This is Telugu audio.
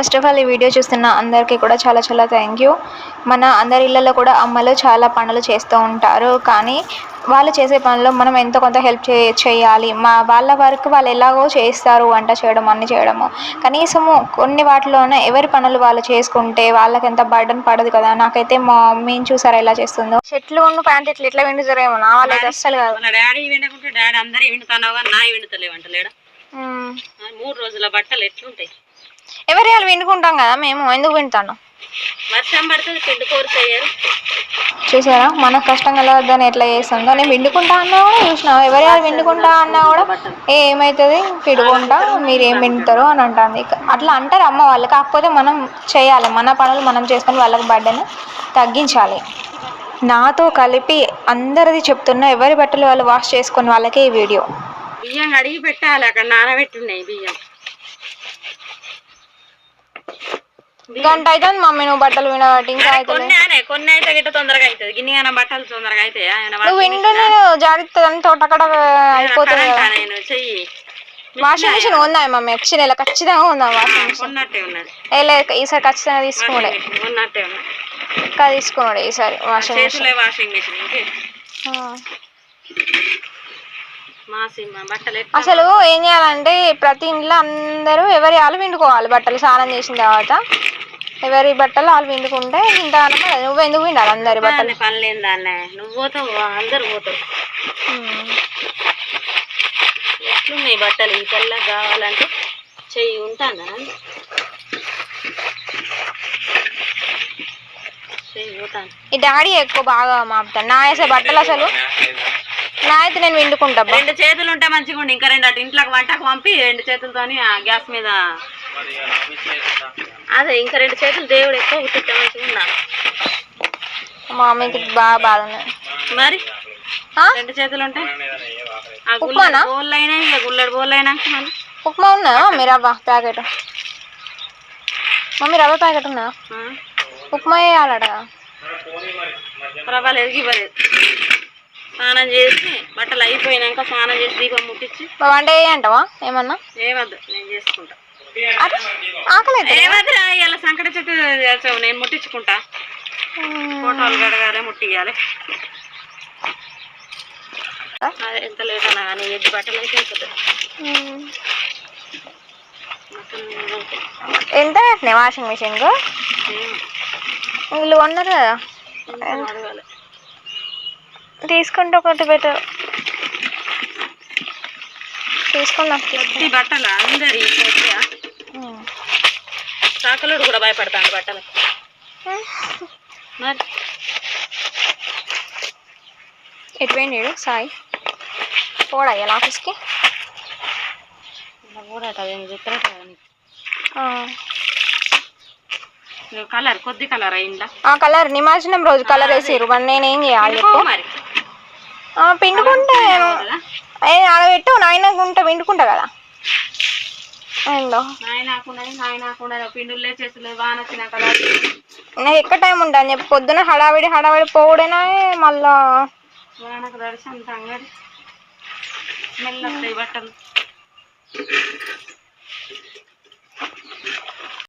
ఫస్ట్ ఆఫ్ ఆల్ ఈ వీడియో చూస్తున్న అందరికీ కూడా చాలా చాలా థ్యాంక్ యూ మన అందరి ఇళ్ళల్లో కూడా అమ్మలు చాలా పనులు చేస్తూ ఉంటారు. కానీ వాళ్ళు చేసే పనుల్లో మనం ఎంతో కొంత హెల్ప్ చే చేయాలి. మా వాళ్ళ వరకు వాళ్ళు ఎలాగో చేస్తారు వంట చేయడం అన్ని చేయడము. కనీసము కొన్ని వాటిలోనే ఎవరి పనులు వాళ్ళు చేసుకుంటే వాళ్ళకి ఎంత బర్డన్ పడదు కదా. నాకైతే మా మమ్మీని చూసారా ఎలా చేస్తుందో. చెట్లు ఉన్న ప్యాంట్ ఇట్లా ఎట్లా విండుతారేమో నా వాళ్ళైతే అస్సలు కాదు. వాళ్ళ డాడీ డాడీ అందరి నా. మూడు రోజుల బట్టలు ఎట్లుంటాయి? ఎవరి వాళ్ళు విండుకుంటాం కదా మేము ఎందుకు వింటాను వర్షం పడుతుంది పిండి కోరుతాయారు చూసారా? మనకు కష్టం కలవద్దని ఎట్లా చేస్తుందో నేను విండుకుంటా అన్నా కూడా చూసిన ఎవరి వాళ్ళు విండుకుంటా అన్నా కూడా ఏమవుతుంది విడుకుంటా మీరు ఏం వింటారు అని అంటుంది. అట్లా అంటారు అమ్మ వాళ్ళు. కాకపోతే మనం చేయాలి. మన పనులు మనం చేసుకొని వాళ్ళకి బర్డెన్ తగ్గించాలి. నాతో కలిపి అందరిది చెప్తున్నా ఎవరి బట్టలు వాళ్ళు వాష్ చేసుకొని వాళ్ళకే ఈ వీడియో. బియ్యం కడిగి పెట్టాలి అక్కడ నానబెట్టున్నాయి బియ్యం. గంట అవుతుంది మమ్మీ నువ్వు బట్టలు వినబట్టి ఇంకా కొన్ని కొన్ని అయితే గిట్ట తొందరగా అవుతుంది గిన్నె అన్న బట్టలు తొందరగా అయితే నువ్వు నేను జాగ్రత్త తోటకడ అయిపోతుంది కదా. నేను? చెయ్యి. వాషింగ్ మిషన్ ఉందా మమ్మీ? వచ్చి నెల ఖచ్చితంగా ఉందా వాషింగ్ మిషన్? ఉన్నట్టే ఉన్నది. ఏ లేదు ఈసారి ఖచ్చితంగా తీసుకున్నాడే. ఉన్నట్టే ఉన్నది. ఇంకా తీసుకున్నాడు ఈసారి వాషింగ్ మిషన్. వాషింగ్ మిషన్ ఇంకే ఆ. మా సినిమా బట్టలు ఎట్లా అసలు ఏం చేయాలంటే ప్రతి ఇంట్లో అందరూ ఎవరి వాళ్ళు విండుకోవాలి బట్టలు స్నానం చేసిన తర్వాత ఎవరి బట్టలు వాళ్ళు విండుకుంటే తింటానమ్మా నువ్వు ఎందుకు విండాలి అందరి బట్టలు? దాన్నే నువ్వు పోతావు అందరు పోతావు. ఎట్లున్నాయి బట్టలు? ఈ కావాలంటే చెయ్యి ఉంటానా ఈ డాడీ ఎక్కువ బాగా మాపుతాడు. నా వేసే బట్టలు అసలు నా అయితే నేను విండుకుంటా అబ్బా. రెండు చేతులు ఉంటే మంచిగా ఉండి. ఇంకా రెండు అటు ఇంట్లోకి వంటకు పంపి రెండు చేతులతోని ఆ గ్యాస్ మీద అదే ఇంకా రెండు చేతులు దేవుడు ఎక్కువ ఉత్తితే మంచిగా ఉండాలి మా మమ్మీకి బాగా బాధ ఉన్నది. మరి? ఆ? రెండు చేతులు ఉంటే? ఆ ఉప్మానా? గుల్లెడు బోళ్ళు అయినా ఇక గుల్లెడు బోళ్ళు మళ్ళీ ఉప్మా ఉందా మమ్మీ రవ్వ ప్యాకెట్. మమ్మీ రవ్వ ప్యాకెట్ ఆ, ఉప్మా వేయాలట పర్వాలేదు ఇవ్వలేదు స్నానం చేసి బట్టలు అయిపోయినాక స్నానం చేసి దీపం ముట్టించి వంట అంటావా ఏమన్నా? ఏవద్దు నేను చేసుకుంటా. ఆకలి ఏవద్దురా ఇలా సంకట చెట్టు నేను ముట్టించుకుంటా. ఫోటోలు కడగాలి ముట్టియాలి అదే ఎంత లేట్ అన్నా కానీ ఎద్దు బట్టలు అయిపోతుంది ఎంత వాషింగ్ మిషన్కు? ఏం వీళ్ళు కొన్నారు కదా. తీసుకుంటే ఒకటి బెటర్ తీసుకుందాం ఈ బట్టలు అందరి చాకలుడు కూడా భయపడతాను బట్టలు మరి? ఎటు పోయినాడు సాయి? పోడా ఇలా ఆఫీస్కి కలర్ కొద్ది కలర్ అయిందా? కలర్ నిమజ్జనం రోజు కలర్ వేసారు మరి నేనేం చేయాలి మరి? పిండుకుంటే ఏ ఆడబెట్టు నాయనకుంటే పిండుకుంటా కదా. ఏందో. నాకు ఎక్కడ టైం ఉంటుంది చెప్పి పొద్దున హడావిడి హడావిడి పోవుడేనా మళ్ళా. వానకు దర్శనం